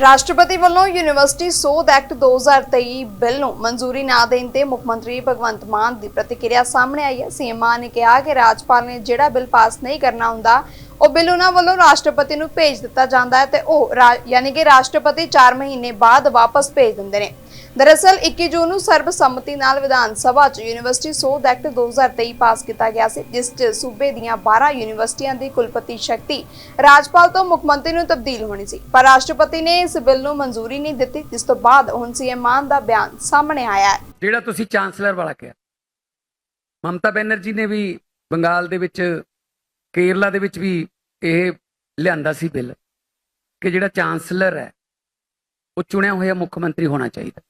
ਰਾਸ਼ਟਰਪਤੀ ਵੱਲੋਂ ਯੂਨੀਵਰਸਿਟੀ ਸੋਧ ਐਕਟ 2023 ਬਿੱਲ ਨੂੰ ਮਨਜ਼ੂਰੀ ਨਾ ਦੇਣ ਤੇ ਮੁੱਖ ਮੰਤਰੀ ਭਗਵੰਤ ਮਾਨ ਦੀ ਪ੍ਰਤੀਕਿਰਿਆ ਸਾਹਮਣੇ ਆਈ ਹੈ। ਸੀਐਮ ਮਾਨ ਨੇ ਕਿਹਾ ਕਿ ਰਾਜਪਾਲ ਨੇ ਜਿਹੜਾ ਬਿੱਲ ਪਾਸ ਨਹੀਂ ਕਰਨਾ ਹੁੰਦਾ, ਉਹ ਬਿੱਲ ਉਹਨਾਂ ਵੱਲੋਂ ਰਾਸ਼ਟਰਪਤੀ ਨੂੰ ਭੇਜ ਦਿੱਤਾ ਜਾਂਦਾ ਹੈ ਤੇ ਉਹ ਯਾਨੀ ਕਿ ਰਾਸ਼ਟਰਪਤੀ 4 ਮਹੀਨੇ ਬਾਅਦ ਵਾਪਸ ਭੇਜ ਦਿੰਦੇ ਨੇ। ਦਰਅਸਲ 21 ਜੂਨ ਨੂੰ ਸਰਬਸੰਮਤੀ ਨਾਲ ਵਿਧਾਨ ਸਭਾ 'ਚ ਯੂਨੀਵਰਸਿਟੀ ਸੋਧ ਐਕਟ 2023 ਪਾਸ ਕੀਤਾ ਗਿਆ ਸੀ, ਜਿਸ 'ਚ ਸੂਬੇ ਦੀਆਂ 12 ਯੂਨੀਵਰਸਿਟੀਆਂ ਦੀ ਕੁਲਪਤੀ ਸ਼ਕਤੀ ਰਾਜਪਾਲ ਤੋਂ ਮੁੱਖ ਮੰਤਰੀ ਨੂੰ ਤਬਦੀਲ ਹੋਣੀ ਸੀ। ਪਰ ਰਾਸ਼ਟਰਪਤੀ ਨੇ ਇਸ ਬਿੱਲ ਨੂੰ ਮਨਜ਼ੂਰੀ ਨਹੀਂ ਦਿੱਤੀ, ਜਿਸ ਤੋਂ ਬਾਅਦ ਹੁਣ ਸੀਐਮ ਮਾਨ ਦਾ ਬਿਆਨ ਸਾਹਮਣੇ ਆਇਆ ਹੈ। ਜਿਹੜਾ ਤੁਸੀਂ ਚਾਂਸਲਰ ਵਾਲਾ ਕਿਹਾ, ਮਮਤਾ ਬੈਨਰਜੀ ਨੇ ਵੀ ਬੰਗਾਲ ਦੇ ਵਿੱਚ, ਕੇਰਲਾ ਦੇ ਵਿੱਚ ਵੀ ਇਹ ਲਿਆਂਦਾ ਸੀ ਬਿੱਲ ਕਿ ਜਿਹੜਾ ਚਾਂਸਲਰ ਹੈ, ਉਹ ਚੁਣਿਆ ਹੋਇਆ ਮੁੱਖ ਮੰਤਰੀ ਹੋਣਾ ਚਾਹੀਦਾ।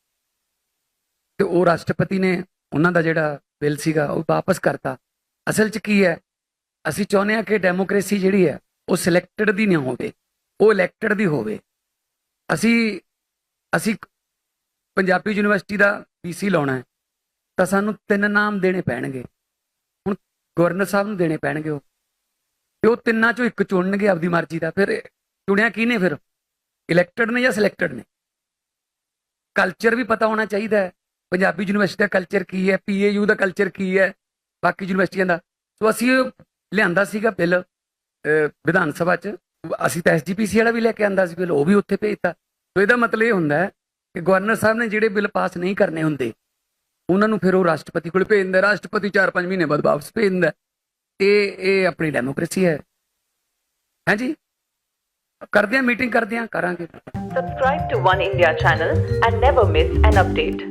ਤੇ ਉਹ ਰਾਸ਼ਟਰਪਤੀ ਨੇ ਉਹਨਾਂ ਦਾ ਜਿਹੜਾ ਬਿੱਲ ਸੀਗਾ, ਉਹ ਵਾਪਸ ਕਰਤਾ। ਅਸਲ 'ਚ ਕੀ ਹੈ, ਅਸੀਂ ਚਾਹੁੰਦੇ ਹਾਂ ਕਿ ਡੈਮੋਕ੍ਰੇਸੀ ਜਿਹੜੀ ਹੈ, ਉਹ ਸਿਲੈਕਟਡ ਦੀ ਨਾ ਹੋਵੇ, ਉਹ ਇਲੈਕਟਡ ਦੀ ਹੋਵੇ। ਅਸੀਂ ਅਸੀਂ ਪੰਜਾਬੀ ਯੂਨੀਵਰਸਿਟੀ ਦਾ ਪੀਸੀ ਲਾਉਣਾ ਹੈ, ਤਾਂ ਸਾਨੂੰ ਤਿੰਨ ਨਾਮ ਦੇਣੇ ਪੈਣਗੇ। ਹੁਣ ਗਵਰਨਰ ਸਾਹਿਬ ਨੂੰ ਦੇਣੇ ਪੈਣਗੇ ਉਹ। ਤੇ ਉਹ ਤਿੰਨਾਂ ਚੋਂ ਇੱਕ ਚੁਣਨਗੇ ਆਪਦੀ ਮਰਜ਼ੀ ਦਾ। ਫਿਰ ਚੁਣਿਆ ਕਿਹਨੇ ਫਿਰ? ਇਲੈਕਟਡ ਨੇ ਜਾਂ ਸਿਲੈਕਟਡ ਨੇ? ਕਲਚਰ ਵੀ ਪਤਾ ਹੋਣਾ ਚਾਹੀਦਾ ਹੈ। ਪੰਜਾਬੀ ਯੂਨੀਵਰਸਿਟੀ ਦਾ ਕਲਚਰ ਕੀ ਹੈ? ਪੀਏਯੂ ਦਾ ਕਲਚਰ ਕੀ ਹੈ? ਬਾਕੀ ਯੂਨੀਵਰਸਿਟੀਆਂ ਦਾ। ਸੋ ਅਸੀਂ ਲਿਆਂਦਾ ਸੀਗਾ ਬਿੱਲ ਵਿਧਾਨ ਸਭਾ 'ਚ। ਅਸੀਂ ਤਾਂ ਐਸਜੀਪੀਸੀ ਵਾਲਾ ਵੀ ਲੈ ਕੇ ਆਂਦਾ ਸੀ ਬਿੱਲ, ਉਹ ਵੀ ਉੱਥੇ ਭੇਜਤਾ। ਸੋ ਇਹਦਾ ਮਤਲਬ ਇਹ ਹੁੰਦਾ ਹੈ ਕਿ ਗਵਰਨਰ ਸਾਹਿਬ ਨੇ ਜਿਹੜੇ ਬਿੱਲ ਪਾਸ ਨਹੀਂ ਕਰਨੇ ਹੁੰਦੇ, ਉਹਨਾਂ ਨੂੰ ਫਿਰ ਉਹ ਰਾਸ਼ਟਰਪਤੀ ਕੋਲ ਭੇਜ ਦਿੰਦਾ ਰਾਸ਼ਟਰਪਤੀ 4-5 ਮਹੀਨੇ ਬਾਅਦ ਵਾਪਸ ਭੇਜ ਦਿੰਦਾ ਇਹ ਆਪਣੀ ਡੈਮੋਕ੍ਰੇਸੀ ਹੈ। ਹਾਂਜੀ ਕਰਦੇ ਆ ਮੀਟਿੰਗ ਕਰਦੇ ਆ ਕਰਾਂਗੇ। Subscribe to One India channel and never miss an update.